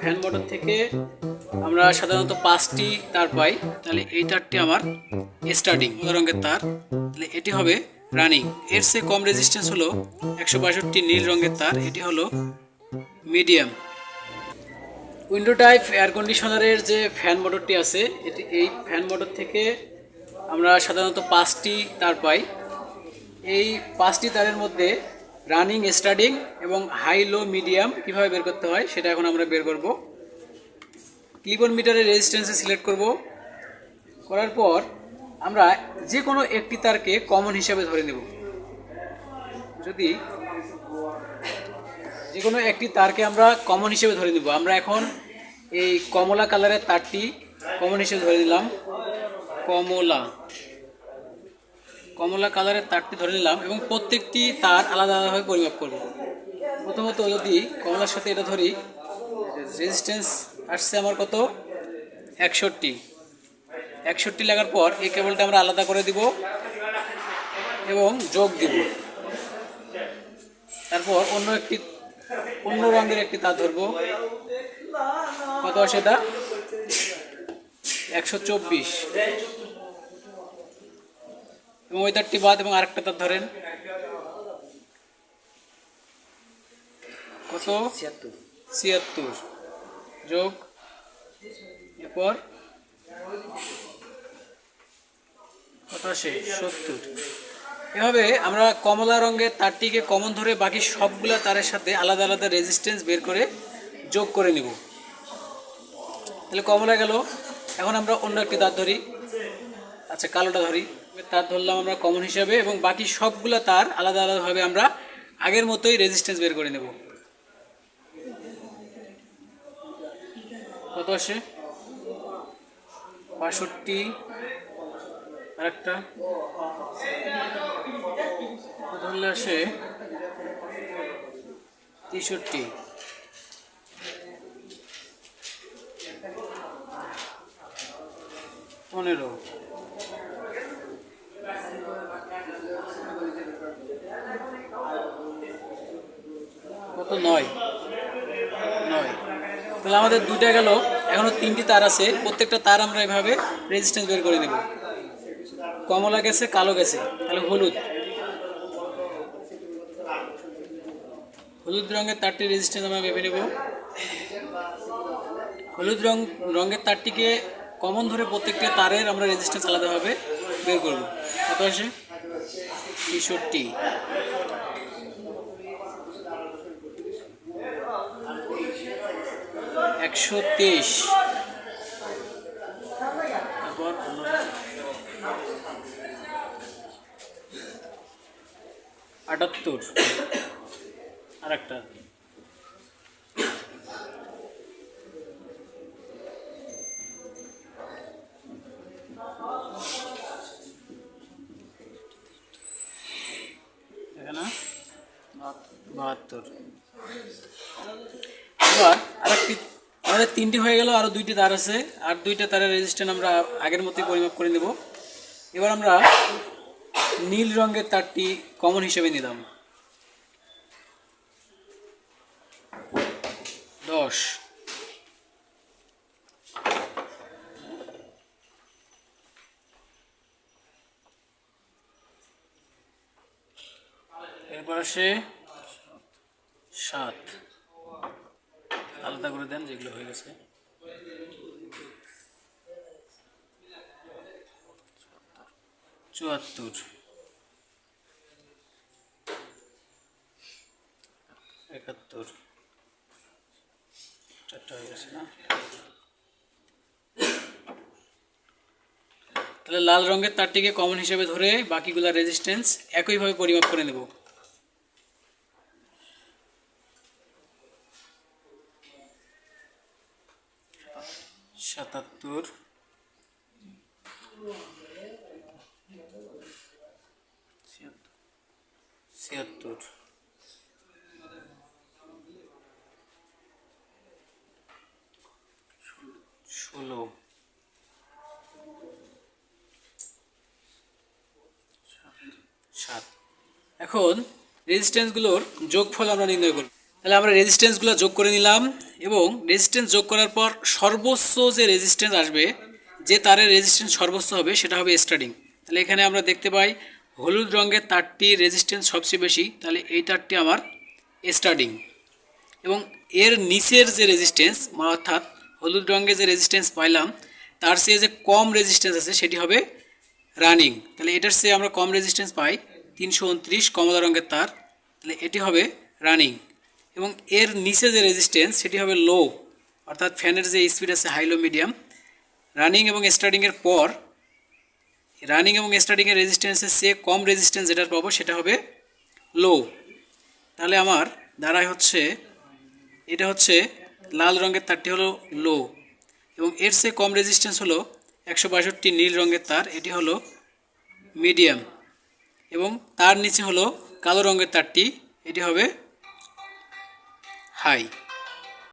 Fan motor থেকে আমরা সাধারণত পাঁচটি তার পাই। তাহলে এই তারটি আমার স্টার্টিং রঙের তার। তাহলে এটি হবে রানিং এর চেয়ে কম রেজিস্ট্যান্স হলো একশো বাষট্টি নীল রঙের তার। এটি হলো মিডিয়াম উইন্ডো টাইপ এয়ার কন্ডিশনারের যে ফ্যান মোটরটি আছে, এটি এই ফ্যান মোটর থেকে আমরা সাধারণত পাঁচটি তার পাই। এই পাঁচটি তারের মধ্যে রানিং স্টার্টিং এবং হাই, লো, মিডিয়াম কীভাবে বের করতে হয় সেটা এখন আমরা বের করব। ক্লিপন মিটারের রেজিস্ট্যান্সে সিলেক্ট করব। করার পর আমরা যে কোনো একটি তারকে কমন হিসাবে ধরে নেব। যদি যে কোনো একটি তারকে আমরা কমন হিসেবে ধরে নেব, আমরা এখন এই কমলা কালারের তারটি কমন হিসেবে ধরে নিলাম। কমলা। কমলা কালারের তারটি ধরে নিলাম এবং প্রত্যেকটি তার আলাদা আলাদাভাবে পরিমাপ করব। প্রথমত যদি কমলার সাথে এটা ধরি। রেজিস্ট্যান্স আসছে আমার কত? একষট্টি। একষট্টি লাগার পর এই কেবলটা আমরা আলাদা করে দিব এবং যোগ দিব। তারপর অন্য একটি, অন্য রঙের একটি তার ধরবো। কত আসে এটা? একশো চব্বিশ। এবং ওই তারটি বাদ এবং আরেকটা তার ধরেন। কত? ছিয়াত্তর। যোগ। এরপর? সত্তর। এভাবে আমরা কমলা রঙের তারটিকে কমন ধরে বাকি সবগুলা তারের সাথে আলাদা আলাদা রেজিস্ট্যান্স বের করে যোগ করে নিব। তাহলে কমলা গেল। এখন আমরা অন্য একটি তার ধরি। আচ্ছা কালোটা ধরি। তার ধরলাম আমরা কমন হিসাবে এবং বাকি সবগুলো তার আলাদা আলাদাভাবে আমরা আগের মতোই রেজিস্ট্যান্স বের করে নেব। কত আসে? বাষট্টি। আরেকটা। ধরলে আসে? তেষট্টি। পনেরো। নয়। নয়। তাহলে আমাদের দুইটা গেল। এখনও তিনটি তার আছে। প্রত্যেকটা তার আমরা এভাবে রেজিস্ট্যান্স বের করে নেব। কমলা গেছে, কালো গেছে। তাহলে হলুদ। হলুদ রঙের তারটি রেজিস্ট্যান্স আমরা ভেবে নেব। হলুদ রং, রঙের তারটিকে কমন ধরে প্রত্যেকটা তারের আমরা রেজিস্ট্যান্স আলাদাভাবে বের করব। কত আসে? একশো তেইশ তারপর আটাত্তর। আর একটা বাহাত্তর। এবার আরেকটি আমাদের তিনটি হয়ে গেল আরও দুইটি তার আছে। আর দুইটা তারের রেজিস্ট্যান্স আমরা আগের মতোই পরিমাপ করে নেব। এবার আমরা নীল রঙের তারটি কমন হিসেবে নিলাম। দশ। এরপর আসে সাত। আলাদা করে দেন, যেগুলো হয়ে গেছে। চুয়াত্তর। একাত্তর। চারটা হয়ে গেছে না? তাহলে লাল রঙের তারটিকে কমন হিসেবে ধরে বাকিগুলা রেজিস্ট্যান্স একইভাবে পরিমাপ করে নেব। সাতাত্তর। ছিয়াত্তর। ষোলো। সাত। এখন রেজিস্ট্যান্সগুলোর যোগফল আমরা নির্ণয় করব। তাহলে আমরা রেজিস্ট্যান্সগুলো যোগ করে নিলাম। এবং রেজিস্ট্যান্স যোগ করার পর সর্বোচ্চ যে রেজিস্ট্যান্স আসবে, যে তারের রেজিস্ট্যান্স সর্বোচ্চ হবে, সেটা হবে স্টার্টিং তাহলে এখানে আমরা দেখতে পাই হলুদ রঙের তারটির রেজিস্ট্যান্স সবচেয়ে বেশি, তাহলে এই তারটি আমার স্টার্টিং এবং এর নিচের যে রেজিস্ট্যান্স অর্থাৎ হলুদ রঙের যে রেজিস্ট্যান্স পাইলাম, তার চেয়ে যে কম রেজিস্ট্যান্স আছে, সেটি হবে রানিং তাহলে এটার চেয়ে আমরা কম রেজিস্ট্যান্স পাই তিনশো উনত্রিশ কমলা রঙের তার। তাহলে এটি হবে রানিং এবং এর নিচে যে রেজিস্ট্যান্স সেটি হবে লো অর্থাৎ ফ্যানের যে স্পিড আছে হাই লো মিডিয়াম রানিং এবং স্টার্টিংয়ের পর রানিং এবং স্টার্টিংয়ের রেজিস্ট্যান্সের চেয়ে কম রেজিস্ট্যান্স যেটা পাবো সেটা হবে লো তাহলে আমার দাঁড়ায় হচ্ছে, এটা হচ্ছে লাল রঙের তারটি হলো লো এবং এর চেয়ে কম রেজিস্ট্যান্স হলো একশো বাষট্টি নীল রঙের তার, এটি হলো মিডিয়াম এবং তার নিচে হলো কালো রঙের তারটি, এটি হবে হাই